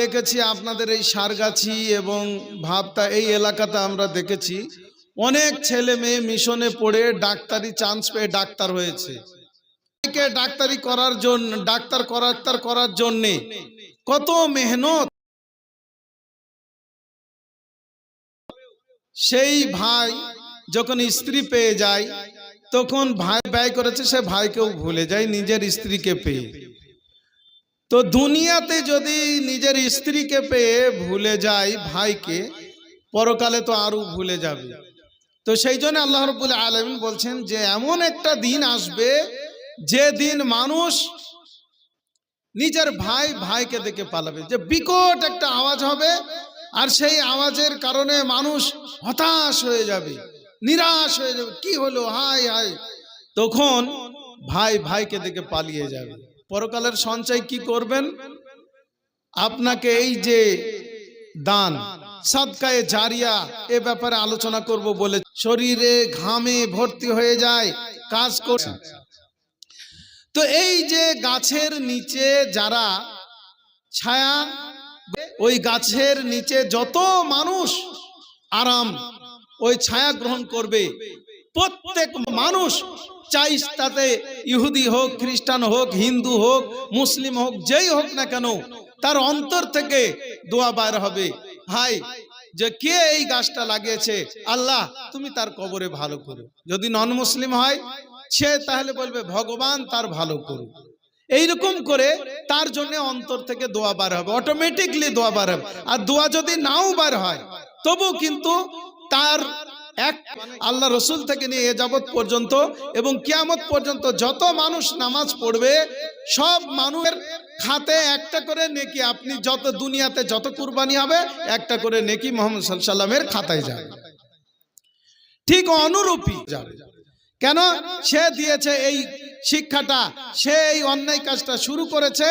দেখেছি আপনাদের এই সারগাছি এবং ভাবটা এই এলাকাতে আমরা দেখেছি। অনেক ছেলে মেয়ে মিশনে পড়ে ডাক্তারি চান্স পেয়ে ডাক্তার হয়েছে। ডাক্তারি করার জন্য ডাক্তার করার করার জন্যে কত মেহনত। সেই ভাই যখন স্ত্রী পেয়ে যায়, তখন ভাই ব্যয় করেছে, সে ভাইকেও ভুলে যায়, নিজের স্ত্রীকে পেয়ে। তো দুনিয়াতে যদি নিজের স্ত্রীকে পেয়ে ভুলে যায় ভাইকে, পরকালে তো আরও ভুলে যাবে। তো সেই জন্য আল্লাহ রবুল আলমিন বলছেন যে এমন একটা দিন আসবে যে দিন মানুষ নিজের ভাই ভাইকে দেখে পালাবে। যে বিকট একটা আওয়াজ হবে আর সেই আওয়াজের কারণে মানুষ হতাশ হয়ে যাবে, নিরাশ হয়ে যাবে, কি হলো হাই হাই তখন ভাই ভাইকে দেখে পালিয়ে যাবে। পরকালের সঞ্চয় কি করবেন? আপনাকে এই যে দান, সাদকায়ে জারিয়া এ ব্যাপারে আলোচনা করব বলে শরীরে ঘামে ভর্তি হয়ে যায়, কাজ করছে তো এই যে গাছের নিচে যারা ছায়া, ওই গাছের নিচে যত মানুষ আরাম, ওই ছায়া গ্রহণ করবে, প্রত্যেক মানুষ চাই তাতে ইহুদি হোক, খ্রিস্টান হোক, হিন্দু হোক, মুসলিম হোক, যেই হোক না কেন, তার অন্তর থেকে দোয়া বার হবে। ভাই যে কে এই গাছটা লাগিয়েছে? আল্লাহ, তুমি তার কবরে ভালো করো। যদি নন মুসলিম হয়, সে তাহলে বলবে, ভগবান তার ভালো করুক। এইরকম করে তার জন্য অন্তর থেকে দোয়া বার হবে। অটোমেটিকলি দোয়া বার হবে। আর দোয়া যদি নাও বার হয় তবু কিন্তু তার এক, আল্লাহ রসুল থেকে নিয়ে এ যাবৎ পর্যন্ত এবং কিয়ামত পর্যন্ত যত মানুষ নামাজ পড়বে, সব মানুষের খাতে একটা করে নেকি আপনি যত দুনিয়াতে যত কুরবানি হবে, একটা করে নেকি মোহাম্মদ সাল্লামের খাতায় যাবে। ঠিক অনুরূপী যাবে। কেন? সে দিয়েছে এই শিক্ষাটা, সে এই অন্যায় কাজটা শুরু করেছে।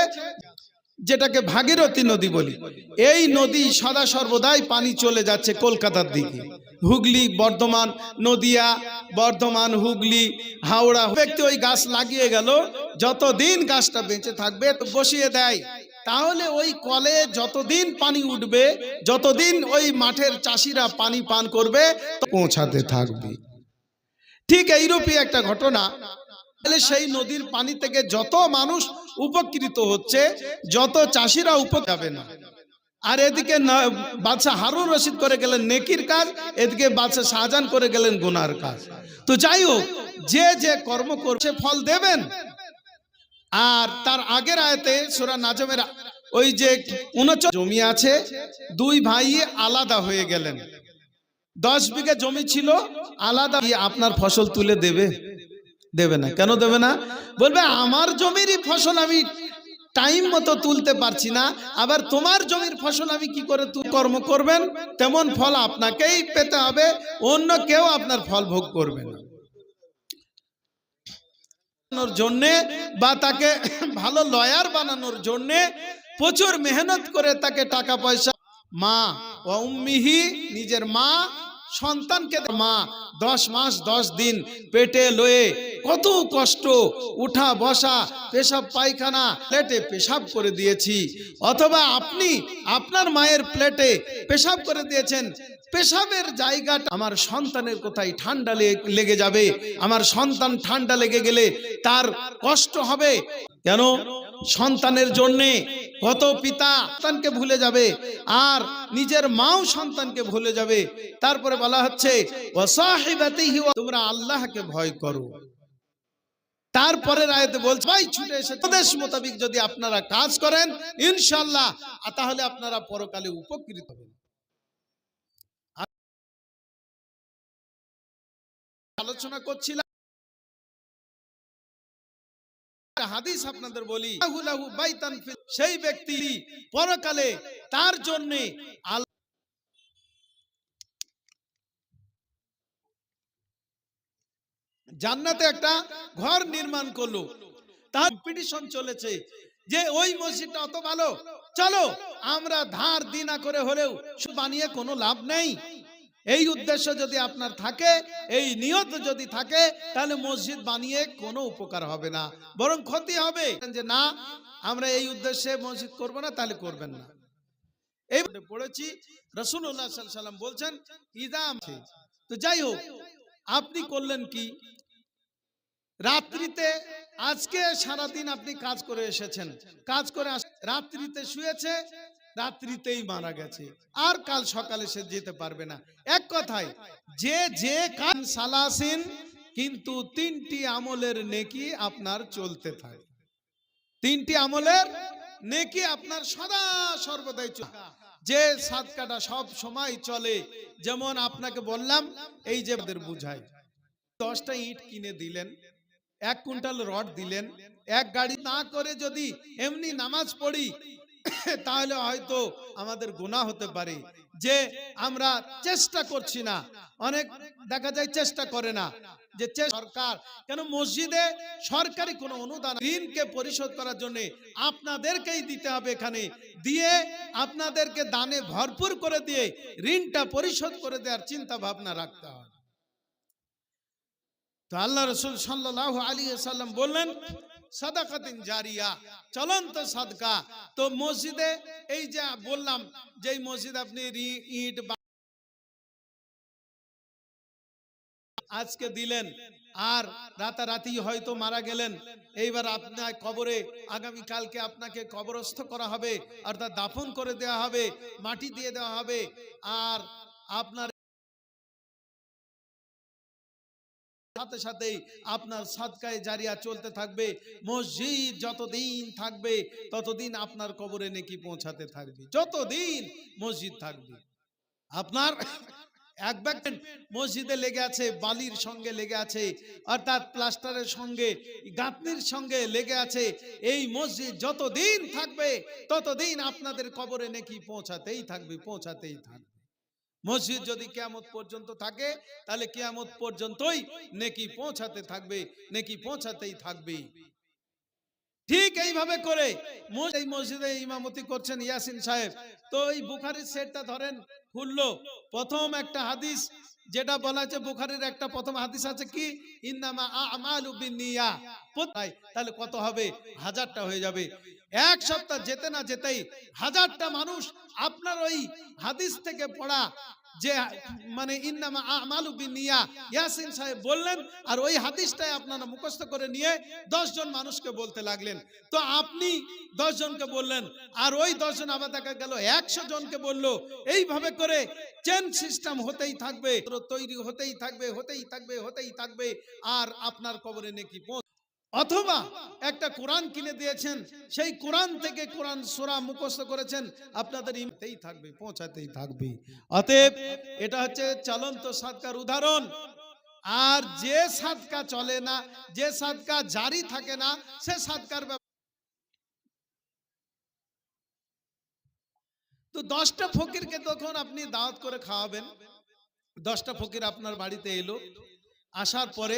যেটাকে ভাগীরথী নদী বলি। এই নদী সদা সর্বদাই পানি চলে যাচ্ছে কলকাতার দিকে। হুগলি, বর্ধমান, নদিয়া, বর্ধমান, হুগলি, হাওড়া ব্যক্তি ওই গাছ লাগিয়ে গেল, যতদিন গাছটা বেঁচে থাকবে বসিয়ে দেয়। তাহলে ওই কলে যতদিন পানি উঠবে, যতদিন ওই মাঠের চাষিরা পানি পান করবে পৌঁছাতে থাকবে। ঠিক এইরূপই একটা ঘটনা। তাহলে সেই নদীর পানি থেকে যত মানুষ উপকৃত হচ্ছে, যত চাষিরা উপ যাবে না। আর এদিকে বাদশাহ হারুন রশিদ করে গেলেন নেকির কাজ, এদিকে বাদশাহ শাহজাহান করে গেলেন গুনার কাজ। তো যাই হোক, যে যে কর্ম করছে ফল দেবেন। আর তার আগের আয়তে সুরা নাজমের ওই যে উনচ জমি আছে, দুই ভাই আলাদা হয়ে গেলেন। দশ বিঘা জমি ছিল, আলাদা আপনার ফসল তুলে দেবে। দেবে না। কেন দেবে না? বলবে, আমার জমিরই ফসল আমি টাইম মতো তুলতে পারছি না। আবার তোমার জমির ফসল আমি কি করে কর্ম করবেন? তেমন ফল আপনাকেই পেতে হবে, অন্য কেউ আপনার ফল ভোগ করবে না। জন্যে বা তাকে ভালো লয়ার বানানোর জন্যে প্রচুর মেহনত করে তাকে টাকা পয়সা মা ও নিজের মা সন্তানকে মা, দশ মাস, দশ দিন পেটে লয়ে কত কষ্ট, উঠা, বসা, পেশাব পায়খানা প্লেটে পেশাব করে দিয়েছি। অথবা আপনি আপনার মায়ের প্লেটে পেশাব করে দিয়েছেন, পেশাবের জায়গাটা আমার সন্তানের কোথায় ঠান্ডা লেগে যাবে? আমার সন্তান ঠান্ডা লেগে গেলে তার কষ্ট হবে? কেন? সন্তানের জন্যে কত পিতা সন্তানকে ভুলে যাবে, আর নিজের মাও সন্তানকে ভুলে যাবে। তারপরে বলা হচ্ছে তোমরা আল্লাহকে ভয় করো। তারপরের আয়তে বলছে, ভাই, ছুটে এসে উপদেশ মোতাবিক যদি আপনারা কাজ করেন ইনশাল্লাহ তাহলে আপনারা পরকালে উপকৃত হবেন। আলোচনা করছিলাম হাদিস আপনাদের বলি সেই ব্যক্তি পরকালে তার জন্য জান্নাতে একটা ঘর নির্মাণ করল। তার পিটিশন চলেছে যে ওই মসজিদটা অত ভালো, চলো আমরা ধার দিনা করে হলেও বানিয়ে কোনো লাভ নেই। এই উদ্দেশ্য যদি আপনার থাকে, এই নিয়ত যদি থাকে, তাহলে মসজিদ বানিয়ে কোনো উপকার হবে না। বরং ক্ষতি হবে। যে না, আমরা এই উদ্দেশ্যে মসজিদ করব না, তাহলে করবেন না। এই পড়েছি রসুল্লাহ সাল্লাম বলছেন ইদাম তো যাই হোক, আপনি করলেন কি? রাত্রিতে, আজকে সারাদিন আপনি কাজ করে এসেছেন। কাজ করে রাত্রিতে শুয়েছে রাত্রিতেই মারা গেছে। আর কাল সকালে সে যেতে পারবে না। এক কথায়, যে যে কাজ সালাসিন, কিন্তু তিনটি আমলের নেকি আপনার চলতে থাকে। তিনটি আমলের নেকি আপনার সদা সর্বদাই চলে যে সাদকাটা সব সময় চলে, যেমন আপনাকে বললাম, এই যে বুঝাই। দশটা ইট কিনে দিলেন, এক কুইন্টাল রড দিলেন, এক গাড়ি না করে যদি এমনি নামাজ পড়ি তাহলে হয়তো আমাদের গুনাহ হতে পারে যে আমরা চেষ্টা করছি না। অনেক দেখা যায় চেষ্টা করে না যে সরকার, কেন মসজিদে সরকারি কোনো অনুদান ঋণকে পরিশোধ করার জন্য আপনাদেরকেই দিতে হবে এখানে। দিয়ে আপনাদেরকে দানে ভরপুর করে দিয়ে ঋণটা পরিশোধ করে দেওয়ার চিন্তা ভাবনা রাখতে হবে তো আল্লাহ রসুল সাল্লাহ আলী সাল্লাম বললেন সাদাকাতিন জারিয়া, চলন্ত সাদকা। তো মসজিদে এই যে বললাম মসজিদ আপনি ইট আজকে দিলেন, আর রাতারাতি হয়তো মারা গেলেন, এইবার আপনার কবরে আগামী কালকে আপনাকে কবরস্থ করা হবে, অর্থাৎ দাফন করে দেওয়া হবে, মাটি দিয়ে দেওয়া হবে, আর আপনার সাথে সাথেই আপনার সাদকায় জারিয়া চলতে থাকবে, মসজিদ যতদিন থাকবে, ততদিন আপনার কবরে নেকি পৌঁছাতে থাকবে, যতদিন মসজিদ থাকবে। আপনার এক ব্যাগ মসজিদে লেগে আছে, বালির সঙ্গে লেগে আছে অর্থাৎ প্লাস্টারের সঙ্গে, গাঁথনির সঙ্গে লেগে আছে, এই মসজিদ যতদিন থাকবে, ততদিন আপনাদের কবরে নেকি পৌঁছাতেই থাকবে পৌঁছাতেই থাকবে। মসজিদ যদি কেয়ামত পর্যন্ত থাকে তাহলে কেয়ামত পর্যন্তই নেকি পৌঁছাতে থাকবে নেকি পৌঁছাতেই থাকবে ঠিক এইভাবে করে এই মসজিদে ইমামতি করছেন ইয়াসিন সাহেব। তো এই বুখারির সেটটা ধরেন, খুললো। প্রথম একটা হাদিস, যেটা বলা আছে বুখারির একটা প্রথম হাদিস আছে কি? ইন্নামা আমালু কোথায় তাহলে কত হবে? হাজারটা হয়ে যাবে। এক সপ্তাহ যেতে না যেতেই হাজারটা মানুষ আপনার ওই হাদিস থেকে পড়া যে মানে ইন্নামা আমালু বিনিয়া। ইয়াসিন সাহেব বললেন, আর ওই হাদিসটাই আপনারা মুখস্থ করে নিয়ে দশ জন মানুষকে বলতে লাগলেন। তো আপনি দশ জনকে বললেন, আর ওই দশ জন আবার দেখা গেল একশো জনকে বলল। এইভাবে করে চেন সিস্টেম হতেই থাকবে, তৈরি হতেই থাকবে হতেই থাকবে হতেই থাকবে, আর আপনার কবরে নাকি অথবা একটা কোরআন কিনে দিয়েছেন, সেই কোরআন থেকে কোরআন সোরা মুখস্থ করেছেন, আপনাদের ইমতেই থাকবে, পৌঁছাতেই থাকবে। অতএব এটা হচ্ছে চলন্ত সাদকার উদাহরণ। আর যে সাদকা চলে না, যে সাদকা জারি থাকে না, সে সাদকার তো দশটা ফকিরকে তখন আপনি দাওয়াত করে খাওয়াবেন। দশটা ফকির আপনার বাড়িতে এলো, আসার পরে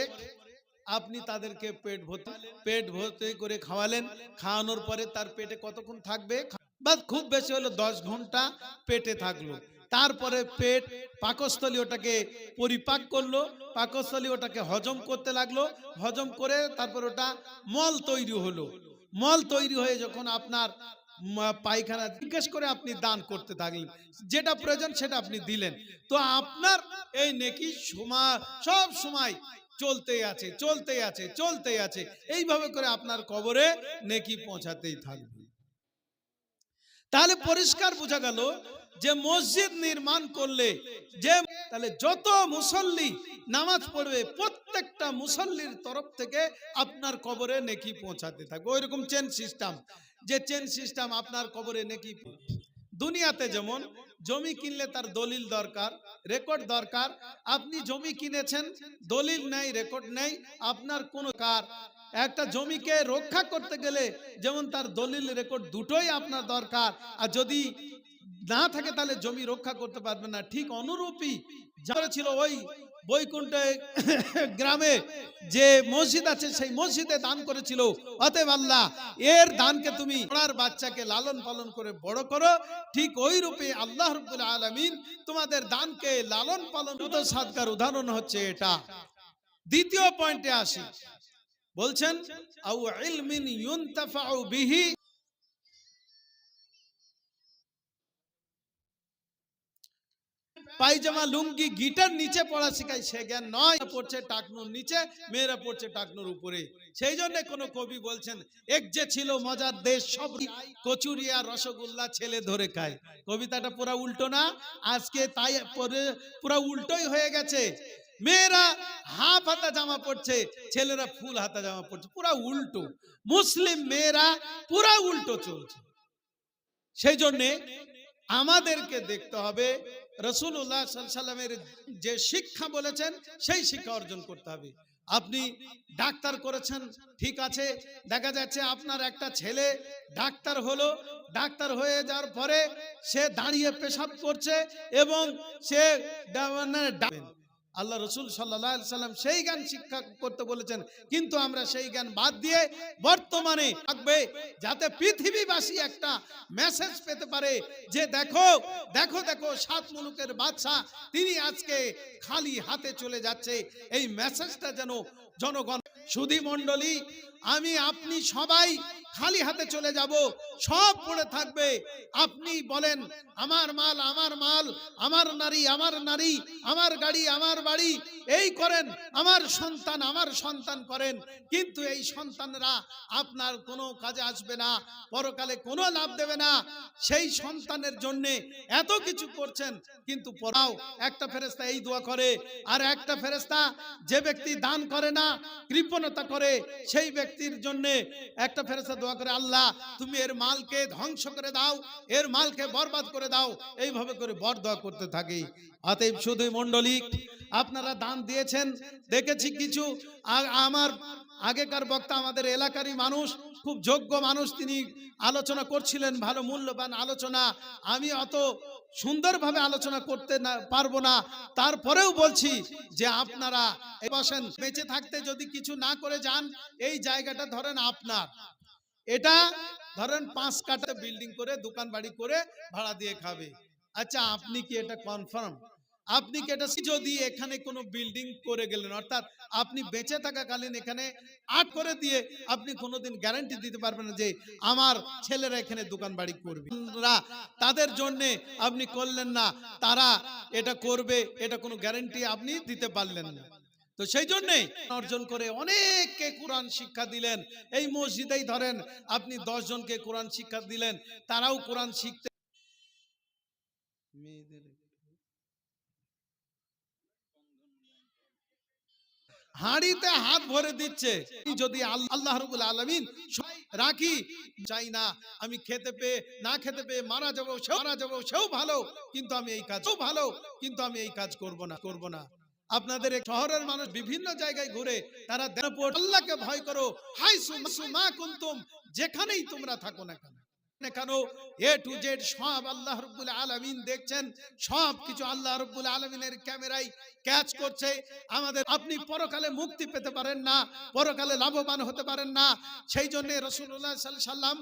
আপনি তাদেরকে পেট ভর্তি পেট ভর্তি করে খাওয়ালেন, খাওয়ানোর পরে তার পেটে কতক্ষণ থাকবে? বা খুব বেশি হলো দশ ঘণ্টা পেটে থাকল। তারপরে পেট পাকস্থলী ওটাকে পরিপাক করল, পাকস্থলী ওটাকে হজম করতে লাগল, হজম করে তারপর ওটা মল তৈরি হলো। মল তৈরি হয়ে যখন আপনার পায়খানা জিজ্ঞেস করে আপনি দান করতে থাকলেন, যেটা প্রয়োজন সেটা আপনি দিলেন। তো আপনার এই নেকি সময় সব সময় চলতেই আছে চলতেই আছে চলতেই আছে। এইভাবে করে আপনার কবরে নেকি পৌঁছাতেই থাকবে। তাহলে পরিষ্কার বোঝা গেল যে মসজিদ নির্মাণ করলে যে তাহলে যত মুসল্লি নামাজ পড়বে, প্রত্যেকটা মুসল্লির তরফ থেকে আপনার কবরে নেকি পৌঁছাতে থাকবে। ওইরকম চেন সিস্টেম যে চেন সিস্টেম আপনার কবরে নেকি দুনিয়াতে যেমন জমি কিনলে তার দলিল দরকার রেকর্ড দরকার, আপনি জমি কিনেছেন, দলিল নেই রেকর্ড নেই, আপনার কোনো কার। একটা জমিকে রক্ষা করতে গেলে যেমন তার দলিল রেকর্ড দুটোই আপনার দরকার। আর যদি না থাকে তাহলে জমি রক্ষা করতে পারবে না। ঠিক অনুরূপী যারা ছিল ওই বৈকুণ্ঠে গ্রামে যে মসজিদ আছে, সেই মসজিদে দান করেছিল। অতএব আল্লাহ, এর দানকে তুমি ওনার বাচ্চাকে লালন পালন করে বড় করো। ঠিক ওই রূপে আল্লাহ রব্বুল আলামিন তোমাদের দানকে লালন পালন সাদকার উদাহরণ হচ্ছে এটা। দ্বিতীয় পয়েন্টে আসি। বলছেন, আউ ইলমিন ইউনতাফাউ বিহি পায়জামা লুঙ্গি, গিটার নিচে পড়া শেখায়। সে জ্ঞান নয়, পড়ছে টাকনুর নিচে, মেয়েরা পড়ছে টাকনুর উপরে। সেই জন্য কোনো কবি বলছেন, এক যে ছিল মজার দেশ, সব কচুরি আর রসগোল্লা ছেলে ধরে খায়। কবিতাটা পুরা উল্টো না? আজকে তাই পুরা উল্টোই হয়ে গেছে। মেয়েরা হাফ হাতা জামা পড়ছে, ছেলেরা ফুল হাতা জামা পড়ছে, পুরা উল্টো। মুসলিম মেয়েরা পুরা উল্টো চলছে। সেই জন্যে আমাদেরকে দেখতে হবে সাল্লামের যে শিক্ষা বলেছেন, সেই শিক্ষা অর্জন করতে হবে। আপনি ডাক্তার করেছেন, ঠিক আছে, দেখা যাচ্ছে আপনার একটা ছেলে ডাক্তার হলো, ডাক্তার হয়ে যাওয়ার পরে সে দাঁড়িয়ে পেশাব করছে এবং সে মানে আল্লাহ রসুল সাল্লাহ সাল্লাম সেই জ্ঞান শিক্ষা করতে বলেছেন। কিন্তু আমরা সেই জ্ঞান বাদ দিয়ে বর্তমানে থাকবে যাতে পৃথিবীবাসী একটা মেসেজ পেতে পারে যে দেখো দেখো দেখো সাত মুলুকের বাদশাহ, তিনি আজকে খালি হাতে চলে যাচ্ছে। এই মেসেজটা যেন জনগণ, সুধী মণ্ডলী, আমি, আপনি সবাই খালি হাতে চলে যাব, সব পড়ে থাকবে। আপনি বলেন, আমার মাল আমার মাল, আমার নারী আমার নারী, আমার গাড়ি, আমার বাড়ি। এই করেন, আমার সন্তান আমার সন্তান করেন। কিন্তু এই সন্তানরা আপনার কোনো কাজে আসবে না, পরকালে কোনো লাভ দেবে না। সেই সন্তানের জন্যে এত কিছু করছেন, কিন্তু পড়াও একটা ফেরেস্তা এই দোয়া করে, আর একটা ফেরেস্তা যে ব্যক্তি দান করে না, কৃপণতা করে, সেই ব্যক্তির জন্যে একটা ফেরেস্তা দোয়া করে, আল্লাহ, তুমি এর মালকে ধ্বংস করে দাও, এর মালকে বরবাদ করে দাও। এইভাবে করে বর দোয়া করতে থাকি। অতএব শুধু মণ্ডলী, আপনারা দান দিয়েছেন, দেখেছি কিছু। আমার আগেকার বক্তা আমাদের এলাকারই মানুষ, খুব যোগ্য মানুষ, তিনি আলোচনা করছিলেন, ভালো মূল্যবান আলোচনা। আমি অত সুন্দরভাবে আলোচনা করতে না, পারব না। তারপরেও বলছি যে আপনারা বসেন, বেঁচে থাকতে যদি কিছু না করে যান, এই জায়গাটা ধরেন আপনার। এটা ধরেন পাঁচ কাটা বিল্ডিং করে, দোকান বাড়ি করে ভাড়া দিয়ে খাবে। আচ্ছা আপনি কি এটা কনফার্ম আপনি কি এটা যদি এখানে কোনো বিল্ডিং করে গেলেন, অর্থাৎ আপনি বেঁচে থাকাকালীন এখানে আট করে দিয়ে আপনি কোনোদিন গ্যারান্টি দিতে পারবেন না যে আমার ছেলেরা এখানে দোকান বাড়ি করবে। তাদের জন্য আপনি করলেন না, তারা এটা করবে, এটা কোনো গ্যারান্টি আপনি দিতে পারলেন না। তো সেই জন্যে অর্জন করে অনেককে কোরআন শিক্ষা দিলেন। এই মসজিদেই ধরেন আপনি দশ জনকে কোরআন শিক্ষা দিলেন তারাও কোরআন শিখতে হাঁড়িতে হাত ভরে দিচ্ছে। যদি আল্লাহ রবুল আলমিন রাখি চাই না আমি খেতে পেয়ে না খেতে পেয়ে মারা যাব সেও মারা যাব সেও ভালো কিন্তু আমি এই কাজ সেও ভালো কিন্তু আমি এই কাজ করব না করব না। আপনাদের শহরের মানুষ বিভিন্ন জায়গায় ঘুরে তারা আল্লাহকে ভয় করো। হাই সুমা কুন্তুম, যেখানেই তোমরা থাকো না কেন। আপনি পরকালে মুক্তি পেতে পারেন না, পরকালে লাভবান হতে পারেন না। সেই জন্য সাল্লাম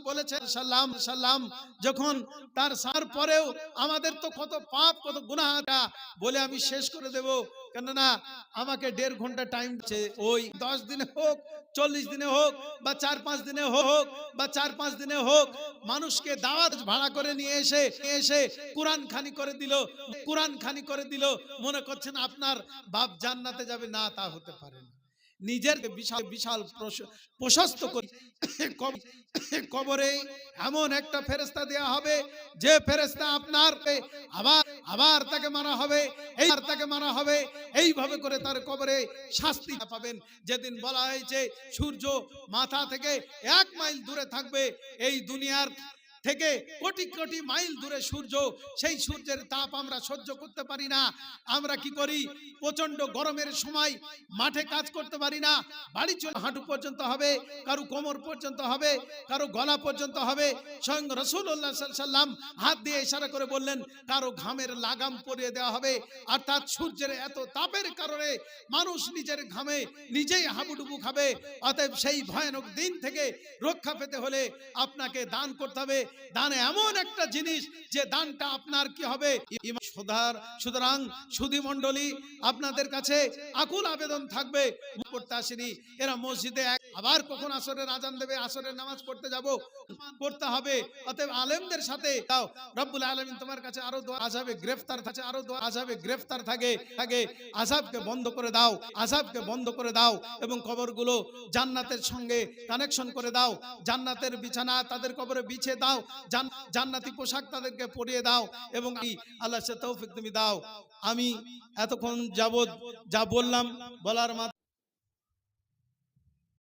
সাল্লাম সাল্লাম, যখন তার সার পরেও আমাদের তো কত পাপ, কত গুনাহটা বলে আমি শেষ করে দেব। কেননা, আমাকে দেড় ঘণ্টা টাইম ওই দশ দিনে হোক, চল্লিশ দিনে হোক, বা চার পাঁচ দিনে হোক, বা চার পাঁচ দিনে হোক মানুষকে দাওয়াত ভাড়া করে নিয়ে এসে এসে কোরআন খানি করে দিল। কোরআন খানি করে দিল। মনে করছেন আপনার বাপ জান্নাতে যাবে? না, তা হতে পারে না। নিজের বিশাল বিশাল প্রশস্ত করি কবরে এমন একটা ফেরেস্তা দেয়া হবে, যে ফেরেস্তা আপনার আবার আবার তাকে মারা হবে, এই আর তাকে মারা হবে, এইভাবে করে তার কবরে শাস্তি পাবেন। যেদিন বলা হয়েছে, সূর্য মাথা থেকে এক মাইল দূরে থাকবে, এই দুনিয়ার থেকে কোটি কোটি মাইল দূরে সূর্য, সেই সূর্যের তাপ আমরা সহ্য করতে পারি না। আমরা কি করি? প্রচণ্ড গরমের সময় মাঠে কাজ করতে পারি না। বাড়ি চলে হাঁটু পর্যন্ত হবে, কারও কোমর পর্যন্ত হবে, কারও গলা পর্যন্ত হবে। স্বয়ং রসুল্লাহ সাল্লাম হাত দিয়ে ইশারা করে বললেন, কারও ঘামের লাগাম পরিয়ে দেওয়া হবে অর্থাৎ সূর্যের এত তাপের কারণে মানুষ নিজের ঘামে নিজেই হাবুডুবু খাবে। অতএব সেই ভয়ানক দিন থেকে রক্ষা পেতে হলে আপনাকে দান করতে হবে। দানে এমন একটা জিনিস যে দানটা আপনার কি হবে? সুধার সুতরাং সুধি মন্ডলী আপনাদের কাছে আকুল আবেদন থাকবে। পড়তে আসেনি। এরা মসজিদে আবার কখন আসরের আজান দেবে? আসরের নামাজ পড়তে যাব। পড়তে হবে। অতএব আলেমদের সাথে দাও রব্বুল আলমিন তোমার কাছে আরও দোয়া আজাবে গ্রেফতার থাকে, আরও দোয়া আজাবে গ্রেফতার থাকে। থাকে আজাবকে বন্ধ করে দাও। আজাবকে বন্ধ করে দাও এবং কবরগুলো জান্নাতের সঙ্গে কানেকশন করে দাও। জান্নাতের বিছানা তাদের কবরে বিছিয়ে দাও। জান- জান্নাতি পোশাক তাদেরকে পরিয়ে দাও এবং আল্লাহ সে তৌফিক তুমি দাও। আমি এতক্ষণ যাবৎ যা বললাম বলার